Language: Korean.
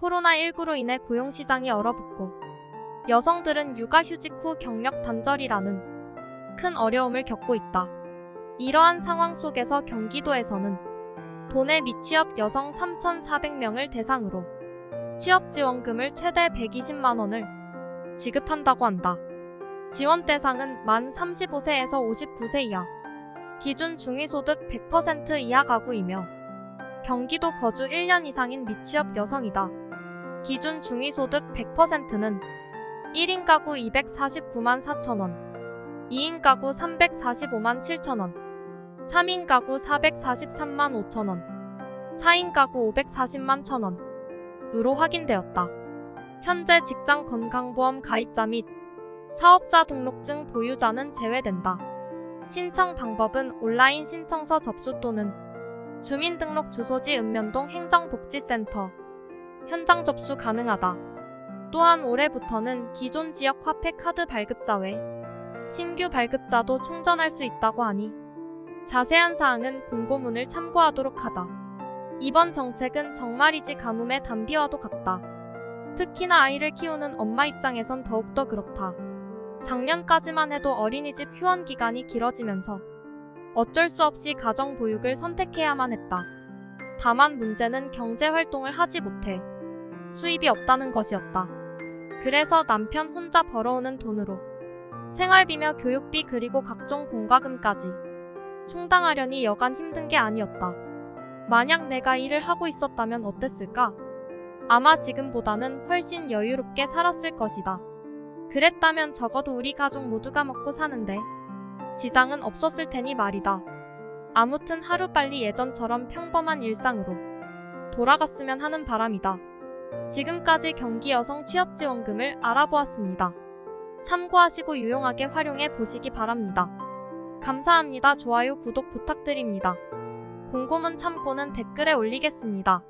코로나19로 인해 고용시장이 얼어붙고 여성들은 육아휴직 후 경력 단절이라는 큰 어려움을 겪고 있다. 이러한 상황 속에서 경기도에서는 도내 미취업 여성 3,400명을 대상으로 취업 지원금을 최대 120만 원을 지급한다고 한다. 지원 대상은 만 35세에서 59세 이하, 기준 중위소득 100% 이하 가구이며 경기도 거주 1년 이상인 미취업 여성이다. 기준 중위소득 100%는 1인 가구 249만 4천원, 2인 가구 345만 7천원, 3인 가구 443만 5천원, 4인 가구 540만 천원, 으로 확인되었다. 현재 직장 건강보험 가입자 및 사업자 등록증 보유자는 제외된다. 신청 방법은 온라인 신청서 접수 또는 주민등록 주소지 읍면동 행정복지센터 현장 접수 가능하다. 또한 올해부터는 기존 지역 화폐 카드 발급자 외 신규 발급자도 충전할 수 있다고 하니 자세한 사항은 공고문을 참고하도록 하자. 이번 정책은 정말이지 가뭄의 단비와도 같다. 특히나 아이를 키우는 엄마 입장에선 더욱더 그렇다. 작년까지만 해도 어린이집 휴원 기간이 길어지면서 어쩔 수 없이 가정 보육을 선택해야만 했다. 다만 문제는 경제 활동을 하지 못해 수입이 없다는 것이었다. 그래서 남편 혼자 벌어오는 돈으로 생활비며 교육비 그리고 각종 공과금까지 충당하려니 여간 힘든 게 아니었다. 만약 내가 일을 하고 있었다면 어땠을까? 아마 지금보다는 훨씬 여유롭게 살았을 것이다. 그랬다면 적어도 우리 가족 모두가 먹고 사는데 지장은 없었을 테니 말이다. 아무튼 하루빨리 예전처럼 평범한 일상으로 돌아갔으면 하는 바람이다. 지금까지 경기 여성 취업 지원금을 알아보았습니다. 참고하시고 유용하게 활용해 보시기 바랍니다. 감사합니다. 좋아요, 구독 부탁드립니다. 공고문 참고는 댓글에 올리겠습니다.